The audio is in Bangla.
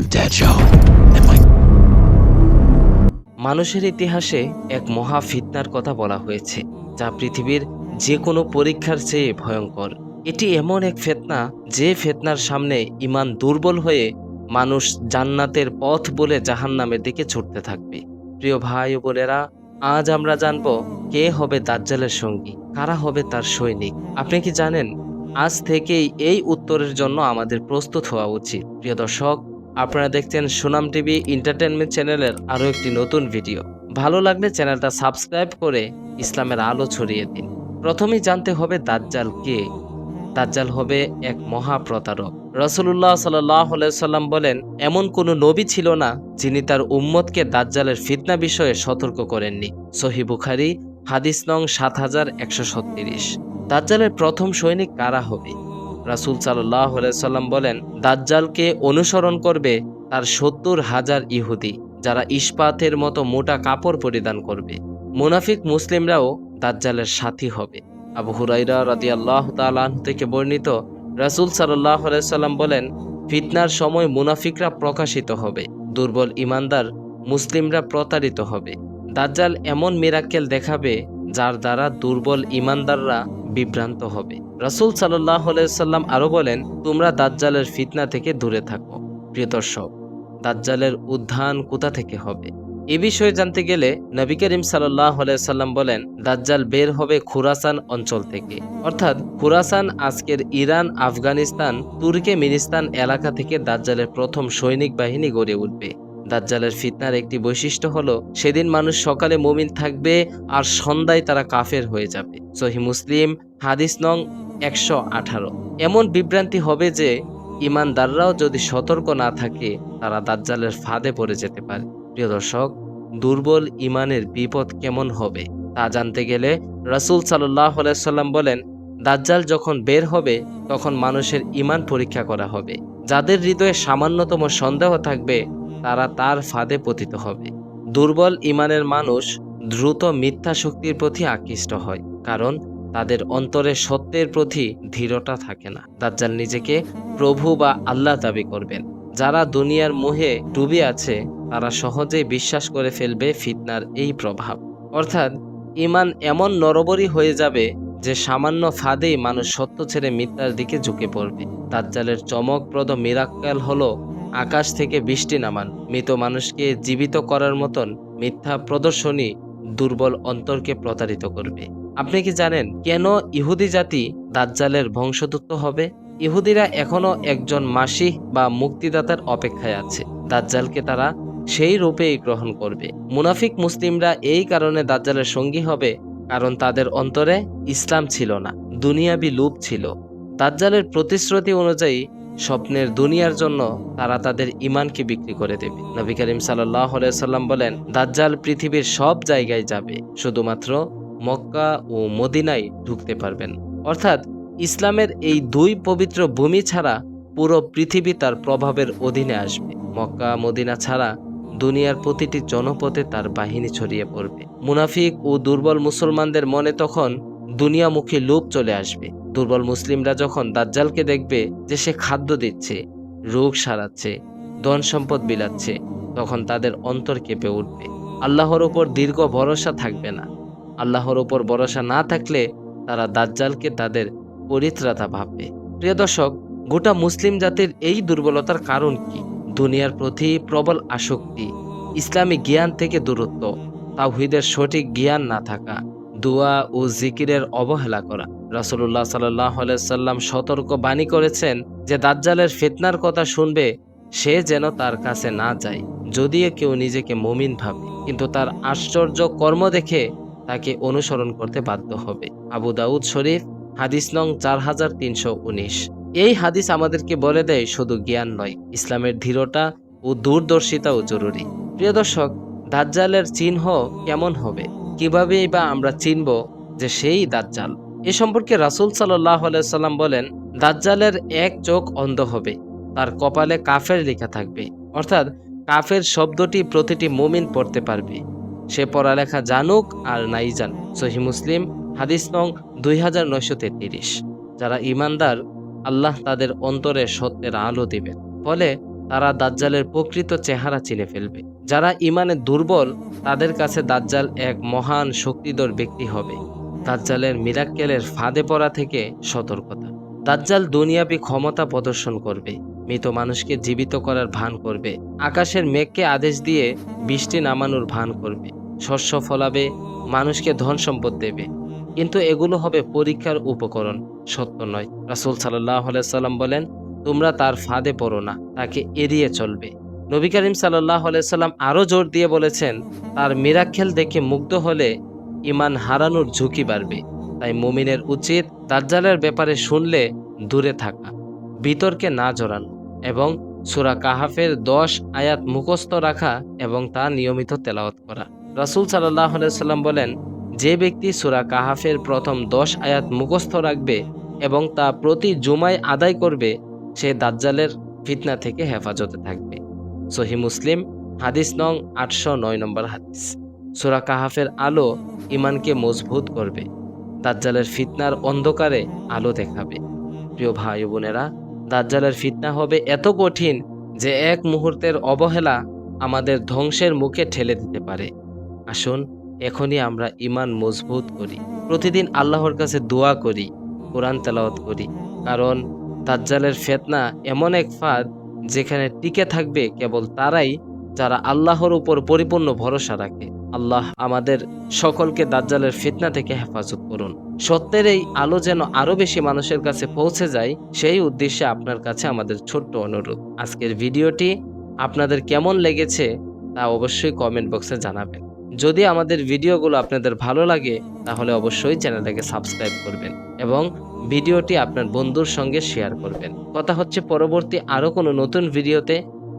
I'm Dad and my মানুষের ইতিহাসে এক মহা ফিতনার কথা বলা হয়েছে, যা পৃথিবীর যে কোনো পরীক্ষার চেয়ে ভয়ঙ্কর। এটি এমন এক ফেতনা, যে ফেতনার সামনে ইমান দুর্বল হয়ে মানুষ জান্নাতের পথ বলে জাহান্নামের দিকে ছুটতে থাকবে। প্রিয় ভাই বোনেরা, আজ আমরা জানব কে হবে দাজ্জালের সঙ্গী, কারা হবে তার সৈনিক। আপনি কি জানেন? আজ থেকেই এই উত্তরের জন্য আমাদের প্রস্তুত হওয়া উচিত। প্রিয় দর্শক আপনারা দেখছেন সুনাম টিভি এন্টারটেনমেন্ট চ্যানেলের আরও একটি নতুন ভিডিও ভালো লাগলে চ্যানেলটা সাবস্ক্রাইব করে ইসলামের আলো ছড়িয়ে দিন। প্রথমেই জানতে হবে দাজ্জাল কে। দাজ্জাল হবে এক মহা প্রতারক রসুল্লাহ সাল্লাম বলেন, এমন কোনো নবী ছিল না যিনি তার উম্মতকে দাজ্জালের ফিতনা বিষয়ে সতর্ক করেননি। সহি বুখারি, হাদিস নং সাত হাজার একশো দাজ্জালের প্রথম সৈনিক কারা হবে? রাসুল সাল্লাহ সাল্লাম বলেন, দাজ্জালকে অনুসরণ করবে তার সত্তর হাজার ইহুদি, যারা ইস্পাতের মতো মোটা কাপড় পরিধান করবে। মুনাফিক মুসলিমরাও দাজ্জালের সাথী হবে। আবু হুরাইরা রাদি আল্লাহ তালাহ থেকে বর্ণিত, রাসুল সাল্লাহ সাল্লাম বলেন, ফিতনার সময় মুনাফিকরা প্রকাশিত হবে, দুর্বল ইমানদার মুসলিমরা প্রতারিত হবে। দাজ্জাল এমন মিরাক্কেল দেখাবে, যার দ্বারা দুর্বল ইমানদাররা বিভ্রান্ত হবে। রাসুল সাল্লাহ সাল্লাম আরও বলেন, তোমরা দাজ্জালের ফিতনা থেকে দূরে থাকো, প্রিয় দর্শক। দাজ্জালের উত্থান কোথা থেকে হবে? এ বিষয়ে জানতে গেলে নবী করিম সাল্লাহ সাল্লাম বলেন, দাজ্জাল বের হবে খুরাসান অঞ্চল থেকে। অর্থাৎ খুরাসান আজকের ইরান, আফগানিস্তান তুর্কে তুর্কেমিনিস্তান এলাকা থেকে দাজ্জালের প্রথম সৈনিক বাহিনী গড়ে উঠবে। দাজ্জালের ফিতনার একটি বৈশিষ্ট্য হলো, সেদিন মানুষ সকালে মুমিন থাকবে আর সন্ধ্যায় তারা কাফের হয়ে যাবে। সহি মুসলিম, হাদিস নং একশো আঠারো। এমন বিভ্রান্তি হবে যে, ইমানদাররাও যদি সতর্ক না থাকে, তারা দাজ্জালের ফাঁদে পড়ে যেতে পারে। প্রিয় দর্শক, দুর্বল ইমানের বিপদ কেমন হবে? তা জানতে গেলে রাসুল সাল্লাহ সাল্লাম বলেন, দাজ্জাল যখন বের হবে, তখন মানুষের ইমান পরীক্ষা করা হবে। যাদের হৃদয়ে সামান্যতম সন্দেহ থাকবে তারা তার ফাঁদে পতিত হবে। দুর্বল ইমানের মানুষ দ্রুত মিথ্যা শক্তির প্রতি আকৃষ্ট হয়, কারণ তাদের অন্তরে সত্যের প্রতি ধীরতা থাকে না। দাজ্জাল নিজেকে প্রভু বা আল্লাহ দাবি করবেন। যারা দুনিয়ার মোহে ডুবে আছে, তারা সহজেই বিশ্বাস করে ফেলবে ফিতনার এই প্রভাব। অর্থাৎ, ইমান এমন নরবরী হয়ে যাবে যে সামান্য ফাঁদেই মানুষ সত্য ছেড়ে মিথ্যার দিকে ঝুঁকে পড়বে। দাজ্জালের চমকপ্রদ মিরাক্কাল হলো আকাশ থেকে বৃষ্টি নামান। মৃত মানুষকে জীবিত করার মতন মিথ্যা প্রদর্শনী দুর্বল অন্তরকে প্রতারিত করবে। আপনি কি জানেন কেন ইহুদি জাতি দাজ্জালের বংশদূত হবে? ইহুদিরা এখনও একজন মাসিহ বা মুক্তিদাতার অপেক্ষায় আছে। দাজ্জালকে তারা সেই রূপেই গ্রহণ করবে। মুনাফিক মুসলিমরা এই কারণে দাজ্জালের সঙ্গী হবে, কারণ তাদের অন্তরে ইসলাম ছিল না, দুনিয়াবি লুপ ছিল। দাজ্জালের প্রতিশ্রুতি অনুযায়ী স্বপ্নের দুনিয়ার জন্য তারা তাদের ইমানকে বিক্রি করে দেবে। নবী করিম সাল্লাম বলেন, দাজ্জাল পৃথিবীর সব জায়গায় যাবে, শুধুমাত্র মক্কা ও মদিনায় ঢুকতে পারবেন। অর্থাৎ ইসলামের এই দুই পবিত্র ভূমি ছাড়া পুরো পৃথিবী তার প্রভাবের অধীনে আসবে। মক্কা, মদিনা ছাড়া দুনিয়ার প্রতিটি জনপথে তার বাহিনী ছড়িয়ে পড়বে। মুনাফিক ও দুর্বল মুসলমানদের মনে তখন দুনিয়ামুখী লোভ চলে আসবে। দুর্বল মুসলিমরা যখন দাজ্জালকে দেখবে যে সে খাদ্য দিচ্ছে, রোগ সারাচ্ছে, ধন সম্পদ বিলাচ্ছে, তখন তাদের অন্তর কেঁপে উঠবে। আল্লাহর ওপর দীর্ঘ ভরসা থাকবে না। আল্লাহর ওপর ভরসা না থাকলে তারা দাজ্জালকে তাদের পরিত্রাতা ভাববে। প্রিয় দর্শক, গোটা মুসলিম জাতির এই দুর্বলতার কারণ কি? দুনিয়ার প্রতি প্রবল আসক্তি, ইসলামী জ্ঞান থেকে দূরত্ব, তাওহিদের সঠিক জ্ঞান না থাকা, দোয়া ও জিকিরের অবহেলা করা। রাসুল্লাহ সাল্লাহ সাল্লাম সতর্ক বাণী করেছেন যে দাজ্জালের ফিতনার কথা শুনবে, সে যেন তার কাছে না যায়। যদিও কেউ নিজেকে মমিন ভাবে, কিন্তু তার আশ্চর্য কর্ম দেখে তাকে অনুসরণ করতে বাধ্য হবে। আবু দাউদ শরীফ, হাদিস নং চার হাজার তিনশো উনিশ। এই হাদিস আমাদেরকে বলে দেয়, শুধু জ্ঞান নয়, ইসলামের ধীরতা ও দূরদর্শিতাও জরুরি। প্রিয় দর্শক, দাজ্জালের চিহ্ন কেমন হবে? কিভাবেই বা আমরা চিনব যে সেই দাজ্জাল? এ সম্পর্কে রাসুল সাল্লাহ সাল্লাম বলেন, দাজ্জালের এক চোখ অন্ধ হবে, তার কপালে কাফের লেখা থাকবে। অর্থাৎ কাফের শব্দটি প্রতিটি মুমিন পড়তে পারবে। সে পড়ালেখা জানুক আর নাই জান সহি মুসলিম, হাদিস নং দুই হাজার নয়শো তেত্রিশ। যারা ইমানদার আল্লাহ তাদের অন্তরে সত্যের আলো দিবেন। ফলে তারা দাজ্জালের প্রকৃত চেহারা চিনে ফেলবে। যারা ইমানে দুর্বল, তাদের কাছে দাজ্জাল এক মহান শক্তিধর ব্যক্তি হবে। দাজ্জালের মিরাক্কেলের ফাঁদে পড়া থেকে সতর্কতা। দাজ্জাল দুনিয়াবি ক্ষমতা প্রদর্শন করবে, মৃত মানুষকে জীবিত করার ভান করবে, আকাশের মেঘকে আদেশ দিয়ে বৃষ্টি নামানোর ভান করবে, শস্য ফলাবে, মানুষকে ধন সম্পদ দেবে। কিন্তু এগুলো হবে পরীক্ষার উপকরণ, সত্য নয়। রাসুল সাল্লাহ সাল্লাম বলেন, তোমরা তার ফাঁদে পড়ো না, তাকে এড়িয়ে চলবে। নবী করিম সাল্লাহ সাল্লাম আরও জোর দিয়ে বলেছেন, তার মিরাক্কেল দেখে মুগ্ধ হলে ইমান হারানোর ঝুঁকি বাড়বে। তাই মুমিনের উচিত দাজ্জালের ব্যাপারে শুনলে দূরে থাকা, বিতর্কে না জড়ানো এবং সুরা কাহাফের দশ আয়াত মুখস্থ রাখা এবং তা নিয়মিত তেলাওয়াত করা। রাসুল সাল্লাহ সাল্লাম বলেন, যে ব্যক্তি সুরা কাহাফের প্রথম দশ আয়াত মুখস্থ রাখবে এবং তা প্রতি জুমায় আদায় করবে, সে দাজ্জালের ফিতনা থেকে হেফাজতে থাকবে। সহি মুসলিম, হাদিস নং আটশো নয় নম্বর হাদিস। সুরা কাহাফের আলো ইমানকে মজবুত করবে। দাজ্জালের ফিতনার অন্ধকারে আলো দেখাবে। প্রিয় ভাই বোনেরা, দাজ্জালের ফিতনা হবে এত কঠিন যে এক মুহূর্তের অবহেলা আমাদের ধ্বংসের মুখে ঠেলে দিতে পারে। আসুন, এখনই আমরা ইমান মজবুত করি। প্রতিদিন আল্লাহর কাছে দোয়া করি, কোরআন তেলাওয়াত করি। কারণ দাজ্জালের ফেতনা এমন এক ফাঁদ যেখানে টিকে থাকবে কেবল তারাই যারা আল্লাহর উপর পরিপূর্ণ ভরসা রাখে। আল্লাহ আমাদের সকলকে দাজ্জালের ফিতনা থেকে হেফাজত করুন। সত্যের এই আলো যেন আরও বেশি মানুষের কাছে পৌঁছে যায়, সেই উদ্দেশ্যে আপনার কাছে আমাদের ছোট্ট অনুরোধ। আজকের ভিডিওটি আপনাদের কেমন লেগেছে তা অবশ্যই কমেন্ট বক্সে জানাবেন। যদি আমাদের ভিডিওগুলো আপনাদের ভালো লাগে, তাহলে অবশ্যই চ্যানেলটাকে সাবস্ক্রাইব করবেন এবং ভিডিওটি আপনার বন্ধুর সঙ্গে শেয়ার করবেন। কথা হচ্ছে পরবর্তী আরও কোনো নতুন ভিডিওতে